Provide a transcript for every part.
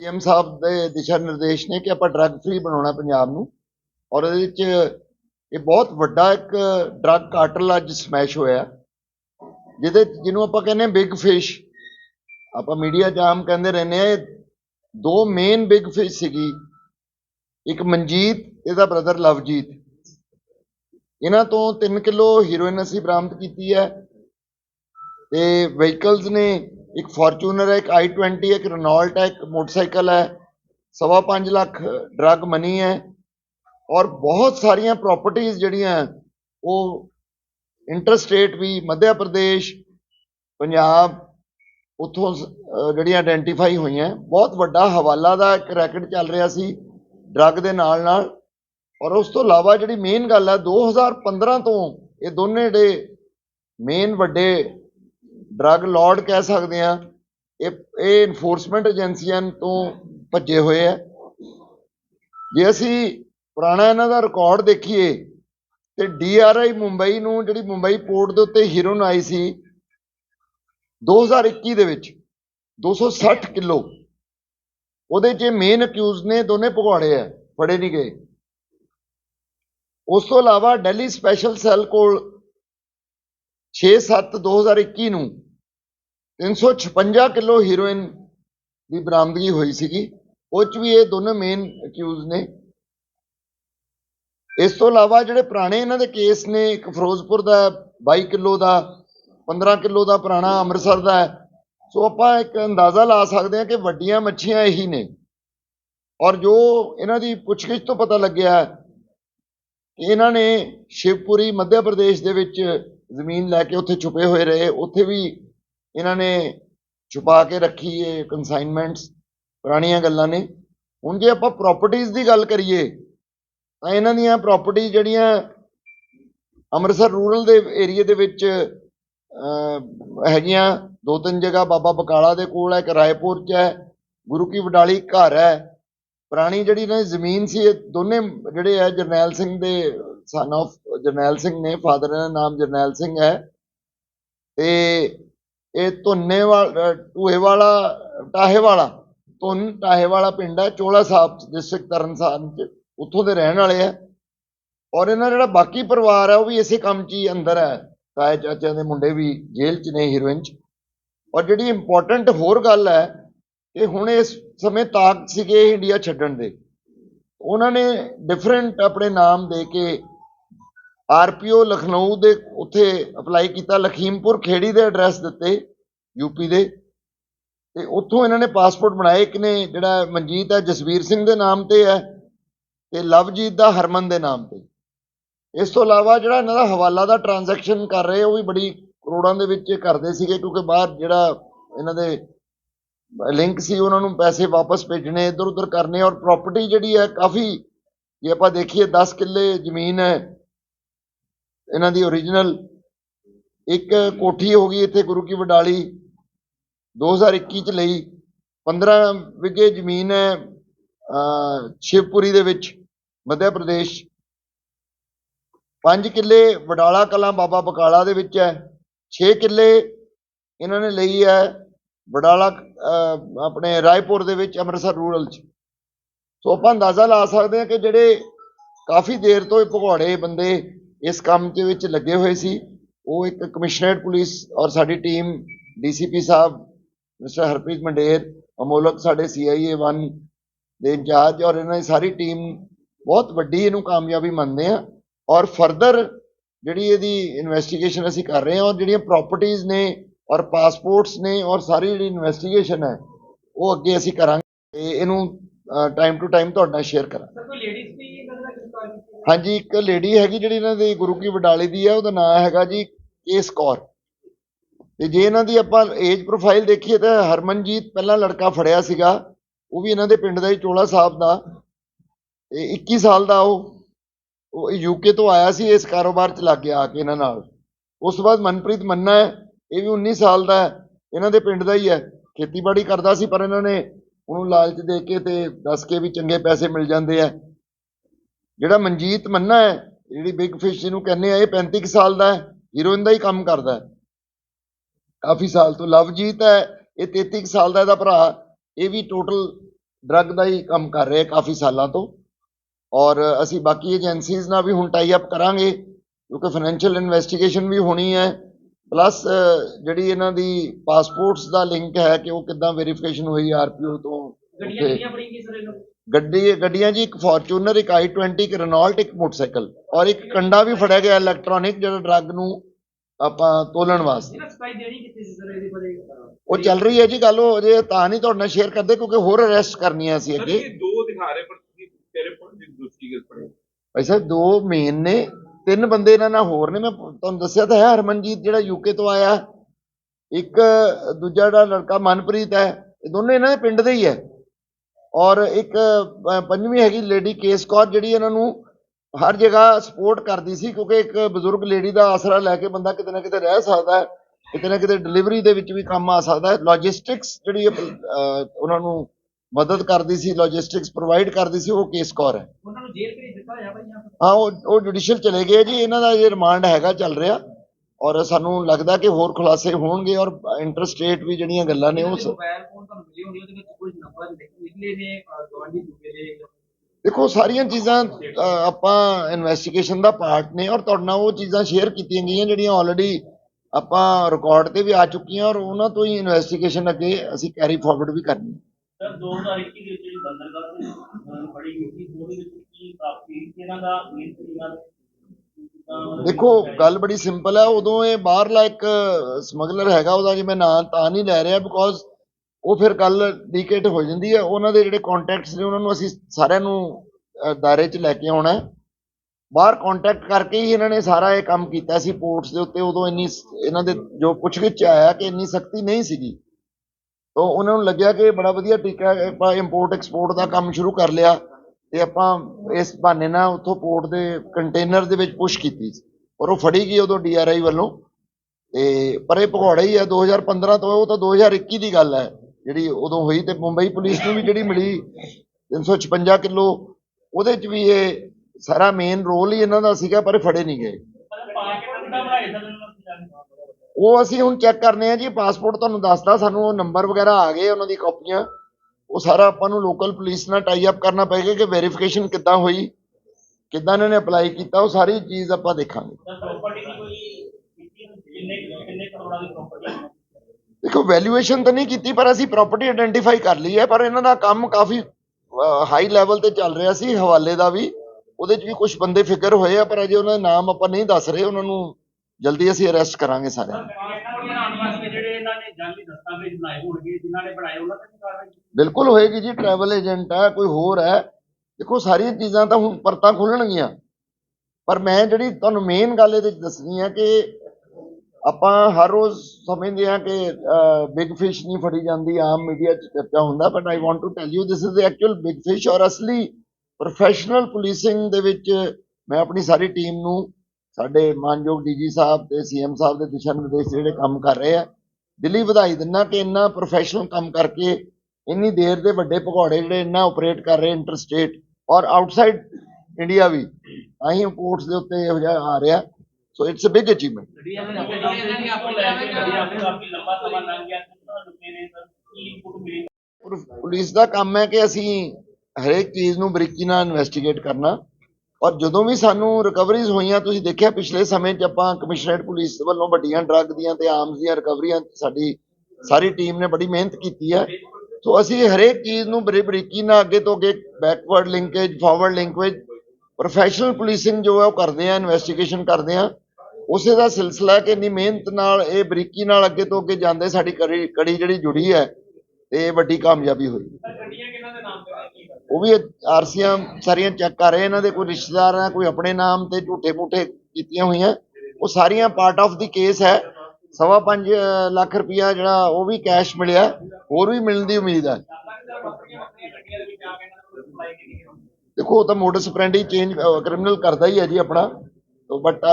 PM ਸਾਹਿਬ ਦੇ ਦਿਸ਼ਾ ਨਿਰਦੇਸ਼ ਨੇ ਕਿ ਆਪਾਂ ਡਰੱਗ ਫ੍ਰੀ ਬਣਾਉਣਾ ਪੰਜਾਬ ਨੂੰ ਔਰ ਇਹਦੇ ਵਿੱਚ ਇਹ ਬਹੁਤ ਵੱਡਾ ਇੱਕ ਡਰੱਗ ਕਾਰਟਲ ਅੱਜ ਸਮੈਸ਼ ਹੋਇਆ ਜਿਹਦੇ ਜਿਹਨੂੰ ਆਪਾਂ ਕਹਿੰਦੇ ਹਾਂ ਬਿਗ ਫਿਸ਼ ਆਪਾਂ ਮੀਡੀਆ 'ਚ ਆਮ ਕਹਿੰਦੇ ਰਹਿੰਦੇ ਆ ਇਹ ਦੋ ਮੇਨ ਬਿਗ ਫਿਸ਼ ਸੀਗੀ, ਇੱਕ ਮਨਜੀਤ, ਇਹਦਾ ਬ੍ਰਦਰ ਲਵਜੀਤ। ਇਹਨਾਂ ਤੋਂ 3 ਕਿਲੋ ਹੀਰੋਇਨ ਅਸੀਂ ਬਰਾਮਦ ਕੀਤੀ ਹੈ, ਤੇ ਵਹੀਕਲਸ ਨੇ ਇੱਕ ਫੋਰਚੂਨਰ ਹੈ, ਇੱਕ i20 ਇੱਕ ਰੈਨੋਲਟ ਹੈ, ਇੱਕ ਮੋਟਰਸਾਈਕਲ ਹੈ, ਸਵਾ ਪੰਜ ਲੱਖ ਡਰੱਗ ਮਨੀ ਹੈ ਔਰ ਬਹੁਤ ਸਾਰੀਆਂ ਪ੍ਰਾਪਰਟੀਆਂ ਜਿਹੜੀਆਂ ਉਹ ਇੰਟਰਸਟੇਟ ਵੀ ਮੱਧਿਆ ਪ੍ਰਦੇਸ਼, ਪੰਜਾਬ ਉੱਥੋਂ ਜਿਹੜੀਆਂ ਆਇਡੈਂਟੀਫਾਈ ਹੋਈਆਂ, ਬਹੁਤ ਵੱਡਾ ਹਵਾਲਾ ਦਾ ਇੱਕ ਰੈਕਟ ਚੱਲ ਰਿਹਾ ਸੀ ਡਰੱਗ ਦੇ ਨਾਲ ਨਾਲ ਔਰ ਉਸ ਤੋਂ ਇਲਾਵਾ ਜਿਹੜੀ ਮੇਨ ਗੱਲ ਹੈ 2015 ਤੋਂ ਇਹ ਦੋਨੇ ਜਿਹੜੇ ਮੇਨ ਵੱਡੇ ਡਰੱਗ ਲਾਰਡ ਕਹਿ ਸਕਦੇ ਆ ਇਹ ਇਹ ਇਨਫੋਰਸਮੈਂਟ ਏਜੰਸੀਆਂ ਤੋਂ ਭੱਜੇ ਹੋਏ ਆ। ਜੇ ਅਸੀਂ ਪੁਰਾਣਾ ਇਹਨਾਂ ਦਾ ਰਿਕਾਰਡ ਦੇਖੀਏ, ਤੇ ਡੀਆਰਆਈ ਮੁੰਬਈ ਨੂੰ, ਜਿਹੜੀ ਮੁੰਬਈ ਪੋਰਟ ਦੇ ਉੱਤੇ ਹੀਰੋਨ ਆਈ ਸੀ 2021 ਦੇ ਵਿੱਚ 260 ਕਿਲੋ, ਉਹਦੇ 'ਚ ਮੇਨ ਅਕਿਊਜ਼ ਨੇ ਦੋਨੇ ਭਗੌੜੇ ਆ, ਫੜੇ ਨਹੀਂ ਗਏ। ਉਸ ਤੋਂ ਇਲਾਵਾ ਦਿੱਲੀ ਸਪੈਸ਼ਲ ਸੈੱਲ ਕੋਲ 6-7 2021 ਨੂੰ 356 ਕਿਲੋ ਹੀਰੋਇਨ ਦੀ ਬਰਾਮਦਗੀ ਹੋਈ ਸੀਗੀ। ਉਹ 'ਚ ਵੀ ਇਹ ਦੋਨੋਂ ਮੇਨ ਅਕਿਊਜ਼ ਨੇ। ਇਸ ਤੋਂ ਇਲਾਵਾ ਜਿਹੜੇ ਪੁਰਾਣੇ ਇਹਨਾਂ ਦੇ ਕੇਸ ਨੇ ਇੱਕ ਫਿਰੋਜ਼ਪੁਰ ਦਾ ਹੈ, 22 ਕਿਲੋ ਦਾ 15 ਕਿਲੋ ਦਾ ਪੁਰਾਣਾ ਅੰਮ੍ਰਿਤਸਰ ਦਾ ਸੋ ਆਪਾਂ ਇੱਕ ਅੰਦਾਜ਼ਾ ਲਾ ਸਕਦੇ ਹਾਂ ਕਿ ਵੱਡੀਆਂ ਮੱਛੀਆਂ ਇਹੀ ਨੇ। ਔਰ ਜੋ ਇਹਨਾਂ ਦੀ ਪੁੱਛਗਿੱਛ ਤੋਂ ਪਤਾ ਲੱਗਿਆ ਕਿ ਇਹਨਾਂ ਨੇ ਸ਼ਿਵਪੁਰੀ ਮੱਧ ਪ੍ਰਦੇਸ਼ ਦੇ ਵਿੱਚ ਜ਼ਮੀਨ ਲੈ ਕੇ ਉੱਥੇ ਛੁਪੇ ਹੋਏ ਰਹੇ। ਉੱਥੇ ਵੀ ਇਹਨਾਂ ਨੇ ਛੁਪਾ ਕੇ ਰੱਖੀ ਇਹ ਕਨਸਾਈਨਮੈਂਟਸ ਪੁਰਾਣੀਆਂ ਗੱਲਾਂ ਨੇ। ਹੁਣ ਜੇ ਆਪਾਂ ਪ੍ਰਾਪਰਟੀਆਂ ਦੀ ਗੱਲ ਕਰੀਏ, ਤਾਂ ਇਹਨਾਂ ਦੀਆਂ ਪ੍ਰਾਪਰਟੀ ਜਿਹੜੀਆਂ ਅੰਮ੍ਰਿਤਸਰ ਰੂਰਲ ਦੇ ਏਰੀਆ ਦੇ ਵਿੱਚ ਹੈਗੀਆਂ ਦੋ ਤਿੰਨ ਜਗ੍ਹਾ ਬਾਬਾ ਬਕਾਲਾ ਦੇ ਕੋਲ ਹੈ, ਇੱਕ ਰਾਏਪੁਰ ਚ ਹੈ, ਗੁਰੂ ਕੀ ਵਡਾਲੀ ਘਰ ਹੈ। ਪੁਰਾਣੀ ਜਿਹੜੀ ਇਹਨਾਂ ਦੀ ਜ਼ਮੀਨ ਸੀ, ਇਹ ਦੋਨੇ ਜਿਹੜੇ ਹੈ, ਜਰਨੈਲ ਸਿੰਘ ਦੇ ਸਨ of ਜਰਨੈਲ ਸਿੰਘ ਨੇ ਫਾਦਰ ਦਾ ਨਾਮ ਜਰਨੈਲ ਸਿੰਘ ਹੈ। ਤੇ ਇਹ ਧੁੰਨੇ ਵਾਲਾ ਟੂਹੇ ਵਾਲਾ, ਟਾਹੇ ਵਾਲਾ, ਧੁੰਨ, ਟਾਹੇ ਵਾਲਾ ਪਿੰਡ ਹੈ, ਚੋਲਾ ਸਾਹਿਬ ਡਿਸਟ੍ਰਿਕਟ ਤਰਨਤਾਰਨ ਚ, ਉੱਥੋਂ ਦੇ ਰਹਿਣ ਵਾਲੇ ਆ ਔਰ ਇਹਨਾਂ ਦਾ ਜਿਹੜਾ ਬਾਕੀ ਪਰਿਵਾਰ ਹੈ, ਉਹ ਵੀ ਇਸੇ ਕੰਮ 'ਚ ਹੀ ਅੰਦਰ ਹੈ। ਤਾਏ ਚਾਚਿਆਂ ਦੇ ਮੁੰਡੇ ਵੀ ਜੇਲ੍ਹ 'ਚ ਨੇ ਹੀਰੋਇਨ 'ਚ। ਔਰ ਜਿਹੜੀ ਇੰਪੋਰਟੈਂਟ ਹੋਰ ਗੱਲ ਹੈ ਕਿ ਹੁਣ ਇਸ ਸਮੇਂ ਤਾਕ ਸੀਗੇ ਇੰਡੀਆ ਛੱਡਣ ਦੇ। ਉਹਨਾਂ ਨੇ ਡਿਫਰੈਂਟ ਆਪਣੇ ਨਾਮ ਦੇ ਕੇ ਆਰਪੀਓ ਲਖਨਊ ਦੇ ਉੱਥੇ ਅਪਲਾਈ ਕੀਤਾ, ਲਖੀਮਪੁਰ ਖੇੜੀ ਦੇ ਐਡਰੈਸ ਦਿੱਤੇ ਯੂਪੀ ਦੇ। ਤੇ ਉੱਥੋਂ ਇਹਨਾਂ ਨੇ ਪਾਸਪੋਰਟ ਬਣਾਏ, ਇੱਕ ਨੇ ਜਿਹੜਾ ਮਨਜੀਤ ਹੈ, ਜਸਵੀਰ ਸਿੰਘ ਦੇ ਨਾਮ ਤੇ ਹੈ ਤੇ ਲਵਜੀਤ ਦਾ ਹਰਮਨ ਦੇ ਨਾਮ ਤੇ। ਇਸ ਤੋਂ ਇਲਾਵਾ ਜਿਹੜਾ ਇਹਨਾਂ ਦਾ ਹਵਾਲਾ ਦਾ ਟ੍ਰਾਂਜੈਕਸ਼ਨ ਕਰ ਰਹੇ, ਉਹ ਵੀ ਬੜੀ ਕਰੋੜਾਂ ਦੇ ਵਿੱਚ ਕਰਦੇ ਸੀਗੇ, ਕਿਉਂਕਿ ਬਾਹਰ ਜਿਹੜਾ ਇਹਨਾਂ ਦੇ ਲਿੰਕ ਸੀ, ਉਹਨਾਂ ਨੂੰ ਪੈਸੇ ਵਾਪਸ ਭੇਜਣੇ ਇੱਧਰ ਉੱਧਰ ਕਰਨੇ ਔਰ ਪ੍ਰਾਪਰਟੀ ਜਿਹੜੀ ਹੈ, ਕਾਫੀ ਜੇ ਆਪਾਂ ਦੇਖੀਏ 10 ਕਿੱਲੇ ਜ਼ਮੀਨ ਹੈ ਇਹਨਾਂ ਦੀ ਓਰੀਜਨਲ ਇੱਕ ਕੋਠੀ ਹੋ ਗਈ ਇੱਥੇ ਗੁਰੂ ਕੀ ਵਡਾਲੀ 2021 ਚ ਲਈ 15 ਵਿਗੇ ਜ਼ਮੀਨ ਹੈ ਅਹ ਸ਼ਿਵਪੁਰੀ ਦੇ ਵਿੱਚ ਮੱਧ ਪ੍ਰਦੇਸ਼। 5 ਕਿੱਲੇ ਵਡਾਲਾ ਕਲਾਂ ਬਾਬਾ ਬਕਾਲਾ ਦੇ ਵਿੱਚ ਹੈ 6 ਕਿੱਲੇ ਇਹਨਾਂ ਨੇ ਲਈ ਹੈ ਵਡਾਲਾ ਅਹ, ਆਪਣੇ ਰਾਏਪੁਰ ਦੇ ਵਿੱਚ ਅੰਮ੍ਰਿਤਸਰ ਰੂਰਲ ਚ। ਸੋ ਆਪਾਂ ਅੰਦਾਜ਼ਾ ਲਾ ਸਕਦੇ ਹਾਂ ਕਿ ਜਿਹੜੇ ਕਾਫੀ ਦੇਰ ਤੋਂ ਇਹ ਭਗੌੜੇ ਬੰਦੇ ਇਸ ਕੰਮ ਦੇ ਵਿੱਚ ਲੱਗੇ ਹੋਏ ਸੀ। ਉਹ ਇੱਕ ਕਮਿਸ਼ਨਰੇਟ ਪੁਲਿਸ ਔਰ ਸਾਡੀ ਟੀਮ, ਡੀਸੀਪੀ ਸਾਹਿਬ, ਮਿਸਟਰ ਹਰਪ੍ਰੀਤ ਮੰਡੇਰ, ਅਮੋਲਕ ਸਾਡੇ ਸੀਆਈਏ 1 ਦੇ ਇੰਚਾਰਜ ਔਰ ਇਹਨਾਂ ਦੀ ਸਾਰੀ ਟੀਮ ਬਹੁਤ ਵੱਡੀ ਇਹਨੂੰ ਕਾਮਯਾਬੀ ਮੰਨਦੇ ਆ ਔਰ ਫਰਦਰ ਜਿਹੜੀ ਇਹਦੀ ਇਨਵੈਸਟੀਗੇਸ਼ਨ ਅਸੀਂ ਕਰ ਰਹੇ ਹਾਂ, ਔਰ ਜਿਹੜੀਆਂ ਪ੍ਰਾਪਰਟੀਆਂ ਨੇ ਔਰ ਪਾਸਪੋਰਟਸ ਨੇ ਔਰ ਸਾਰੀ ਜਿਹੜੀ ਇਨਵੈਸਟੀਗੇਸ਼ਨ ਹੈ, ਉਹ ਅੱਗੇ ਅਸੀਂ ਕਰਾਂਗੇ। ਤੇ ਇਹਨੂੰ ਟਾਈਮ ਟੂ ਟਾਈਮ ਤੁਹਾਡੇ ਨਾਲ ਸ਼ੇਅਰ ਕਰਾਂਗੇ। ਸਰ, ਕੋਈ ਲੇਡੀਜ਼ ਵੀ ਇਹਨਾਂ ਦਾ ਗ੍ਰਿਫਤਾਰ ਕੀਤੀ ਹਾਂਜੀ, ਇੱਕ ਲੇਡੀ ਹੈਗੀ ਜਿਹੜੀ ਇਹਨਾਂ ਦੀ ਗੁਰੂ ਕੀ ਵਡਾਲੀ ਦੀ ਹੈ ਉਹਦਾ ਨਾਮ ਹੈਗਾ ਜੀ ਕੇਸ ਕੌਰ। ਤੇ ਜੇ ਇਹਨਾਂ ਦੀ ਆਪਾਂ ਏਜ ਪ੍ਰੋਫਾਈਲ ਦੇਖੀਏ ਤਾਂ ਹਰਮਨਜੀਤ ਪਹਿਲਾਂ ਲੜਕਾ ਫੜਿਆ ਸੀਗਾ, ਉਹ ਵੀ ਇਹਨਾਂ ਦੇ ਪਿੰਡ ਦਾ ਹੀ ਚੋਲਾ ਸਾਹਿਬ ਦਾ। ਤੇ 21 ਸਾਲ ਦਾ ਉਹ ਉਹ ਯੂਕੇ ਤੋਂ ਆਇਆ ਸੀ, ਇਸ ਕਾਰੋਬਾਰ 'ਚ ਲੱਗ ਗਿਆ ਆ ਕੇ ਇਹਨਾਂ ਨਾਲ। ਉਸ ਤੋਂ ਬਾਅਦ ਮਨਪ੍ਰੀਤ ਮੰਨਾ ਹੈ, ਇਹ ਵੀ 19 ਸਾਲ ਦਾ ਹੈ, ਇਹਨਾਂ ਦੇ ਪਿੰਡ ਦਾ ਹੀ ਹੈ। ਖੇਤੀਬਾੜੀ ਕਰਦਾ ਸੀ ਪਰ ਇਹਨਾਂ ਨੇ ਉਹਨੂੰ ਲਾਲਚ ਦੇ ਕੇ ਤੇ ਦੱਸ ਕੇ ਵੀ ਚੰਗੇ ਪੈਸੇ ਮਿਲ ਜਾਂਦੇ ਆ। ਜਿਹੜਾ ਮਨਜੀਤ ਮੰਨਾ ਹੈ ਜਿਹੜੀ ਬਿਗ ਫਿਸ਼ ਜਿਹਨੂੰ ਕਹਿੰਦੇ ਆ ਇਹ 35 ਕੁ ਸਾਲ ਦਾ ਹੈ ਹੀਰੋਇਨ ਦਾ ਹੀ ਕੰਮ ਕਰਦਾ ਹੈ। ਕਾਫੀ ਸਾਲ ਤੋਂ ਲਵਜੀਤ ਹੈ ਇਹ 33 ਕੁ ਸਾਲ ਦਾ ਇਹਦਾ ਭਰਾ ਇਹ ਵੀ ਟੋਟਲ ਡਰੱਗ ਦਾ ਹੀ ਕੰਮ ਕਰ ਰਹੇ ਕਾਫੀ ਸਾਲਾਂ ਤੋਂ। ਔਰ ਅਸੀਂ ਬਾਕੀ ਏਜੰਸੀਜ਼ ਨਾਲ ਵੀ ਹੁਣ ਟਾਈ ਅਪ ਕਰਾਂਗੇ ਕਿਉਂਕਿ ਫਾਈਨੈਂਸ਼ੀਅਲ ਇਨਵੈਸਟੀਗੇਸ਼ਨ ਵੀ ਹੋਣੀ ਹੈ। ਪਲੱਸ ਜਿਹੜੀ ਇਹਨਾਂ ਦੀ ਪਾਸਪੋਰਟਸ ਦਾ ਲਿੰਕ ਹੈ ਕਿ ਉਹ ਕਿੱਦਾਂ ਵੈਰੀਫਿਕੇਸ਼ਨ ਹੋਈ ਆਰਪੀਓ ਤੋਂ ਗੱਡੀਆਂ। ਕਿੰਨੀਆਂ ਫੜੀਆਂ ਸਰ ਇਹਨਾਂ? ਗੱਡੀ ਗੱਡੀਆਂ ਜੀ ਇੱਕ ਫੋਰਚੂਨਰ ਇੱਕ i20 ਇੱਕ ਰੈਨੋਲਟ ਇੱਕ ਮੋਟਰਸਾਈਕਲ ਔਰ ਇੱਕ ਕੰਡਾ ਵੀ ਫੜਿਆ ਗਿਆ ਇਲੈਕਟ੍ਰੋਨਿਕ ਜਿਹੜਾ ਡਰੱਗ ਨੂੰ ਆਪਾਂ ਤੋਲਣ ਵਾਸਤੇ। ਸੀ ਉਹ ਚੱਲ ਰਹੀ ਹੈ ਜੀ ਗੱਲ ਉਹ ਅਜੇ ਤਾਂ ਨਹੀਂ ਤੁਹਾਡੇ ਨਾਲ ਸ਼ੇਅਰ ਕਰਦੇ ਕਿਉਂਕਿ ਹੋਰ ਅਰੈਸਟ ਕਰਨੀਆਂ ਅਸੀਂ ਸਰ ਅੱਗੇ ਦੋ ਦਿਖਾ ਰਹੇ ਪਰ ਤੁਸੀਂ ਤੇਰੇ ਪਰ ਦੂਸਰੀ ਗੱਲ ਪੜੇ ਭਾਈ ਸਾਹਿਬ ਦੋ ਮੇਨ ਨੇ ਤਿੰਨ ਬੰਦੇ ਇਹਨਾਂ ਨਾਲ ਹੋਰ ਨੇ ਮੈਂ ਤੁਹਾਨੂੰ ਦੱਸਿਆ ਤਾਂ ਹੈ ਹਰਮਨਜੀਤ ਜਿਹੜਾ ਯੂਕੇ ਤੋਂ ਆਇਆ ਇੱਕ ਦੂਜਾ ਜਿਹੜਾ ਲੜਕਾ ਮਨਪ੍ਰੀਤ ਹੈ ਇਹ ਦੋਨੇ ਇਹਨਾਂ ਦੇ ਪਿੰਡ ਦੇ ਹੀ ਹੈ। ਔਰ ਇੱਕ ਪੰਜਵੀਂ ਹੈਗੀ ਲੇਡੀ ਕੇਸ ਕੌਰ ਜਿਹੜੀ ਇਹਨਾਂ ਨੂੰ ਹਰ ਜਗ੍ਹਾ ਸਪੋਰਟ ਕਰਦੀ ਸੀ ਕਿਉਂਕਿ ਇੱਕ ਬਜ਼ੁਰਗ ਲੇਡੀ ਦਾ ਆਸਰਾ ਲੈ ਕੇ ਬੰਦਾ ਕਿਤੇ ਨਾ ਕਿਤੇ ਰਹਿ ਸਕਦਾ ਹੈ ਕਿਤੇ ਨਾ ਕਿਤੇ ਡਿਲੀਵਰੀ ਦੇ ਵਿੱਚ ਵੀ ਕੰਮ ਆ ਸਕਦਾ ਹੈ। ਲੌਜਿਸਟਿਕਸ ਜਿਹੜੀ ਉਹਨਾਂ ਨੂੰ ਮਦਦ ਕਰਦੀ ਸੀ ਲੌਜਿਸਟਿਕਸ ਪ੍ਰੋਵਾਈਡ ਕਰਦੀ ਸੀ ਉਹ ਕੇਸ ਕੌਰ ਹੈ। ਉਹਨਾਂ ਨੂੰ ਜੇਲ੍ਹ ਭੇਜ ਦਿੱਤਾ ਹੋਇਆ ਭਾਈਆਂ ਹਾਂ ਉਹ ਉਹ ਜੁਡੀਸ਼ੀਅਲ ਚਲੇ ਗਏ ਜੀ ਇਹਨਾਂ ਦਾ ਇਹ ਰਿਮਾਂਡ ਹੈਗਾ ਚੱਲ ਰਿਹਾ। ਔਰ ਸਾਨੂੰ ਲੱਗਦਾ ਕਿ ਹੋਰ ਖੁਲਾਸੇ ਹੋਣਗੇ ਔਰ ਇੰਟਰਸਟੇਟ ਵੀ ਜਿਹੜੀਆਂ ਗੱਲਾਂ ਨੇ ਉਹ ਸ- ਮੋਬਾਈਲ ਫੋਨ ਤੁਹਾਨੂੰ ਮਿਲੇ ਹੋਣੇ ਉਹਦੇ ਵਿੱਚ ਕੁਝ ਨੰਬਰ ਨਿਕਲੇ ਨੇ ਗਵਾਂਢੀ ਦੂਜੇ ਦੇ ਦੇਖੋ ਸਾਰੀਆਂ ਚੀਜ਼ਾਂ ਆਪਾਂ ਇਨਵੈਸਟੀਗੇਸ਼ਨ ਦਾ ਪਾਰਟ ਨੇ ਔਰ ਤੁਹਾਡੇ ਨਾਲ ਉਹ ਚੀਜ਼ਾਂ ਸ਼ੇਅਰ ਕੀਤੀਆਂ ਗਈਆਂ ਜਿਹੜੀਆਂ ਆਲਰੇਡੀ ਆਪਾਂ ਰਿਕਾਰਡ ਤੇ ਵੀ ਆ ਚੁੱਕੀਆਂ ਔਰ ਉਹਨਾਂ ਤੋਂ ਹੀ ਇਨਵੈਸਟੀਗੇਸ਼ਨ ਅੱਗੇ ਅਸੀਂ ਕੈਰੀ ਫਾਰਵਰਡ ਵੀ ਕਰਨੀ ਹੈ। ਸਰ 2021 ਦੇ ਵਿੱਚ ਜਿਹੜੀ ਬੰਦਰਗਾਹ ਫੜੀ ਗਈ ਸੀ ਉਹਦੇ ਵਿੱਚ ਕੀ ਪ੍ਰਾਪਤੀ ਇਹਨਾਂ ਦਾ ਮੇਨ ਤਰੀਕਾ ਦੇਖੋ, ਗੱਲ ਬੜੀ ਸਿੰਪਲ ਹੈ। ਉਦੋਂ ਇਹ ਬਾਹਰਲਾ ਇੱਕ ਸਮਗਲਰ ਹੈਗਾ, ਉਹਦਾ ਜੇ ਮੈਂ ਨਾਂ ਤਾਂ ਨਹੀਂ ਲੈ ਰਿਹਾ ਬਿਕੋਜ਼ ਉਹ ਫਿਰ ਗੱਲ ਲੀਕੇਟ ਹੋ ਜਾਂਦੀ ਹੈ। ਉਹਨਾਂ ਦੇ ਜਿਹੜੇ ਕੰਟੈਕਟਸ ਨੇ, ਉਹਨਾਂ ਨੂੰ ਅਸੀਂ ਸਾਰਿਆਂ ਨੂੰ ਦਾਇਰੇ 'ਚ ਲੈ ਕੇ ਆਉਣਾ ਬਾਹਰ ਕੰਟੈਕਟ ਕਰਕੇ ਹੀ ਇਹਨਾਂ ਨੇ ਸਾਰਾ ਇਹ ਕੰਮ ਕੀਤਾ ਸੀ ਪੋਰਟਸ ਦੇ ਉੱਤੇ। ਉਦੋਂ ਇੰਨੀ ਇਹਨਾਂ ਦੇ ਜੋ ਪੁੱਛਗਿੱਛ ਆਇਆ ਕਿ ਇੰਨੀ ਸਖਤੀ ਨਹੀਂ ਸੀਗੀ। ਤਾਂ ਉਹਨਾਂ ਨੂੰ ਲੱਗਿਆ ਕਿ ਇਹ ਬੜਾ ਵਧੀਆ ਟੀਕਾ ਇੰਪੋਰਟ ਐਕਸਪੋਰਟ ਦਾ ਕੰਮ ਸ਼ੁਰੂ ਕਰ ਲਿਆ। ਤੇ ਆਪਾਂ ਇਸ ਬਹਾਨੇ ਨਾਲ ਉੱਥੋਂ ਪੋਰਟ ਦੇ ਕੰਟੇਨਰ ਦੇ ਵਿੱਚ ਪੁਸ਼ ਕੀਤੀ ਔਰ ਉਹ ਫੜੀ ਗਈ ਉਦੋਂ ਡੀਆਰਆਈ ਵੱਲੋਂ। ਤੇ ਪਰ ਇਹ ਭਗੌੜਾ ਹੀ ਹੈ 2015 ਤੋਂ ਉਹ ਤਾਂ 2021 ਦੀ ਗੱਲ ਹੈ। ਜਿਹੜੀ ਉਦੋਂ ਹੋਈ ਤੇ ਮੁੰਬਈ ਪੁਲਿਸ ਨੂੰ ਵੀ ਜਿਹੜੀ ਮਿਲੀ 356 ਕਿਲੋ, ਉਹਦੇ 'ਚ ਵੀ ਇਹ ਸਾਰਾ ਮੇਨ ਰੋਲ ਹੀ ਇਹਨਾਂ ਦਾ ਸੀਗਾ, ਪਰ ਇਹ ਫੜੇ ਨਹੀਂ ਗਏ। ਉਹ ਅਸੀਂ ਹੁਣ ਚੈੱਕ ਕਰਨੇ ਆ ਜੀ ਪਾਸਪੋਰਟ ਤੁਹਾਨੂੰ ਦੱਸਦਾ, ਸਾਨੂੰ ਉਹ ਨੰਬਰ ਵਗੈਰਾ ਆ ਗਏ, ਉਹਨਾਂ ਦੀ ਕਾਪੀਆਂ ਉਹ ਸਾਰਾ ਆਪਾਂ ਨੂੰ ਲੋਕਲ ਪੁਲਿਸ ਨਾਲ ਟਾਈ ਅਪ ਕਰਨਾ ਪਏਗਾ ਕਿ ਵੈਰੀਫਿਕੇਸ਼ਨ ਕਿੱਦਾਂ ਹੋਈ ਕਿੱਦਾਂ ਇਹਨਾਂ ਨੇ ਅਪਲਾਈ ਕੀਤਾ ਉਹ ਸਾਰੀ ਚੀਜ਼ ਆਪਾਂ ਦੇਖਾਂਗੇ। ਦੇਖੋ ਵੈਲਿਊਏਸ਼ਨ ਤਾਂ ਨਹੀਂ ਕੀਤੀ ਪਰ ਅਸੀਂ ਪ੍ਰਾਪਰਟੀ ਆਇਡੈਂਟੀਫਾਈ ਕਰ ਲਈ ਹੈ ਪਰ ਇਹਨਾਂ ਦਾ ਕੰਮ ਕਾਫੀ ਹਾਈ ਲੈਵਲ ਤੇ ਚੱਲ ਰਿਹਾ ਸੀ ਹਵਾਲੇ ਦਾ ਵੀ। ਉਹਦੇ 'ਚ ਵੀ ਕੁਝ ਬੰਦੇ ਫਿਗਰ ਹੋਏ ਆ ਪਰ ਅਜੇ ਉਹਨਾਂ ਦੇ ਨਾਮ ਆਪਾਂ ਨਹੀਂ ਦੱਸ ਰਹੇ ਉਹਨਾਂ ਨੂੰ ਜਲਦੀ ਅਸੀਂ ਅਰੈਸਟ ਕਰਾਂਗੇ ਸਾਰਿਆਂ ਨੂੰ। ਬਣਾਉਣ ਵਾਸਤੇ ਜਿਹੜੇ ਇਹਨਾਂ ਨੇ ਜਾਲੀ ਦਸਤਾਵੇਜ਼ ਬਣਾਏ ਹੋਣਗੇ, ਜਿਨ੍ਹਾਂ ਨੇ ਬਣਾਏ, ਉਹਨਾਂ ਤੇ ਵੀ ਕਾਰਵਾਈ ਕੀਤੀ ਬਿਲਕੁਲ ਹੋਏਗੀ ਜੀ ਟਰੈਵਲ ਏਜੰਟ ਹੈ ਕੋਈ ਹੋਰ ਹੈ। ਦੇਖੋ, ਸਾਰੀਆਂ ਚੀਜ਼ਾਂ ਤਾਂ ਹੁਣ ਪਰਤਾਂ ਖੁੱਲਣਗੀਆਂ। ਪਰ ਮੈਂ ਜਿਹੜੀ ਤੁਹਾਨੂੰ ਮੇਨ ਗੱਲ ਇਹਦੇ ਵਿੱਚ ਦੱਸਣੀ ਹੈ ਕਿ ਆਪਾਂ ਹਰ ਰੋਜ਼ ਸਮਝਦੇ ਹਾਂ ਕਿ ਬਿਗ ਫਿਸ਼ ਨਹੀਂ ਫੜੀ ਜਾਂਦੀ, ਆਮ ਮੀਡੀਆ 'ਚ ਚਰਚਾ ਹੁੰਦਾ but I want to tell you this is the actual big fish ਔਰ ਅਸਲੀ ਪ੍ਰੋਫੈਸ਼ਨਲ ਪੁਲਿਸਿੰਗ ਦੇ ਵਿੱਚ ਮੈਂ ਆਪਣੀ ਸਾਰੀ ਟੀਮ ਨੂੰ ਸਾਡੇ ਮਾਨਯੋਗ ਡੀਜੀ ਸਾਹਿਬ ਤੇ ਸੀਐਮ ਸਾਹਿਬ ਦੇ ਦਿਸ਼ਾ ਨਿਰਦੇਸ਼ ਜਿਹੜੇ ਕੰਮ ਕਰ ਰਹੇ ਆ ਦਿੱਲੀ ਵਧਾਈ ਦਿੰਦਾ ਕਿ ਇੰਨਾ ਪ੍ਰੋਫੈਸ਼ਨਲ ਕੰਮ ਕਰਕੇ ਇੰਨੀ ਦੇਰ ਦੇ ਵੱਡੇ ਭਗੌੜੇ ਜਿਹੜੇ ਇੰਨਾ ਆਪਰੇਟ ਕਰ ਰਹੇ ਇੰਟਰ ਸਟੇਟ ਔਰ ਆਊਟਸਾਈਡ ਇੰਡੀਆ ਵੀ ਆਹੀ ਇੰਪੋਰਟਸ ਦੇ ਉੱਤੇ ਇਹੋ ਜਿਹਾ ਆ ਰਿਹਾ। So it's a big achievement police ਦਾ ਕੰਮ ਹੈ ਕਿ ਅਸੀਂ ਹਰੇਕ ਚੀਜ਼ ਨੂੰ ਬਰੀਕੀ ਨਾਲ ਇਨਵੈਸਟੀਗੇਟ ਕਰਨਾ। ਔਰ ਜਦੋਂ ਵੀ ਸਾਨੂੰ ਰਿਕਵਰੀਜ਼ ਹੋਈਆਂ, ਤੁਸੀਂ ਦੇਖਿਆ ਪਿਛਲੇ ਸਮੇਂ 'ਚ ਆਪਾਂ ਕਮਿਸ਼ਨਰੇਟ ਪੁਲਿਸ ਵੱਲੋਂ ਵੱਡੀਆਂ ਡਰੱਗ ਦੀਆਂ ਤੇ ਆਰਮਸ ਦੀਆਂ ਰਿਕਵਰੀਆਂ ਸਾਡੀ ਸਾਰੀ ਟੀਮ ਨੇ ਬੜੀ ਮਿਹਨਤ ਕੀਤੀ ਹੈ। ਸੋ ਅਸੀਂ ਹਰੇਕ ਚੀਜ਼ ਨੂੰ ਬੜੀ ਬਰੀਕੀ ਨਾਲ ਅੱਗੇ ਤੋਂ ਅੱਗੇ backward linkage forward linkage professional policing ਜੋ ਹੈ ਉਹ ਕਰਦੇ ਆ ਇਨਵੈਸਟੀਗੇਸ਼ਨ ਕਰਦੇ ਆ ਉਸੇ ਦਾ ਸਿਲਸਿਲਾ ਕਿ ਇੰਨੀ ਮਿਹਨਤ ਨਾਲ, ਇਹ ਬਰੀਕੀ ਨਾਲ ਅੱਗੇ ਤੋਂ ਅੱਗੇ ਜਾਂਦੇ ਸਾਡੀ ਕੜੀ ਕੜੀ ਜਿਹੜੀ ਜੁੜੀ ਹੈ, ਤੇ ਵੱਡੀ ਕਾਮਯਾਬੀ ਹੋਈ ਗੱਡੀਆਂ ਕਿਹਨਾਂ ਦੇ ਨਾਮ ਤੇ ਨੇ ਕੀ ਗੱਲ? ਉਹ ਵੀ ਆਰਸੀਆਂ ਸਾਰੀਆਂ ਚੈੱਕ ਕਰ ਰਹੇ ਇਹਨਾਂ ਦੇ ਕੋਈ ਰਿਸ਼ਤੇਦਾਰ ਆ ਕੋਈ ਆਪਣੇ ਨਾਮ ਤੇ ਝੂਠੇ ਮੂਠੇ ਕੀਤੀਆਂ ਹੋਈਆਂ। ਉਹ ਸਾਰੀਆਂ ਪਾਰਟ ਆਫ ਦੀ ਕੇਸ ਹੈ। ਸਵਾ ਲੱਖ ਰੁਪਇਆ ਜਿਹੜਾ ਉਹ ਵੀ ਕੈਸ਼ ਮਿਲਿਆ। ਹੋਰ ਵੀ ਮਿਲਣ ਦੀ ਉਮੀਦ ਹੈ ਦੇਖੋ ਉਹ ਤਾਂ ਮੋਡਸ ਆਪਰੈਂਡੀ ਚੇਂਜ ਕ੍ਰਿਮੀਨਲ ਕਰਦਾ ਹੀ ਹੈ ਜੀ ਆਪਣਾ। ਬਟ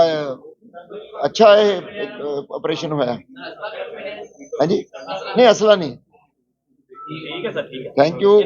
ਅੱਛਾ ਇਹ ਆਪਰੇਸ਼ਨ ਹੋਇਆ। ਹਾਂਜੀ? ਨਹੀਂ ਅਸਲਾ ਨਹੀਂ। ਠੀਕ ਹੈ ਸਰ ਠੀਕ ਹੈ। Thank you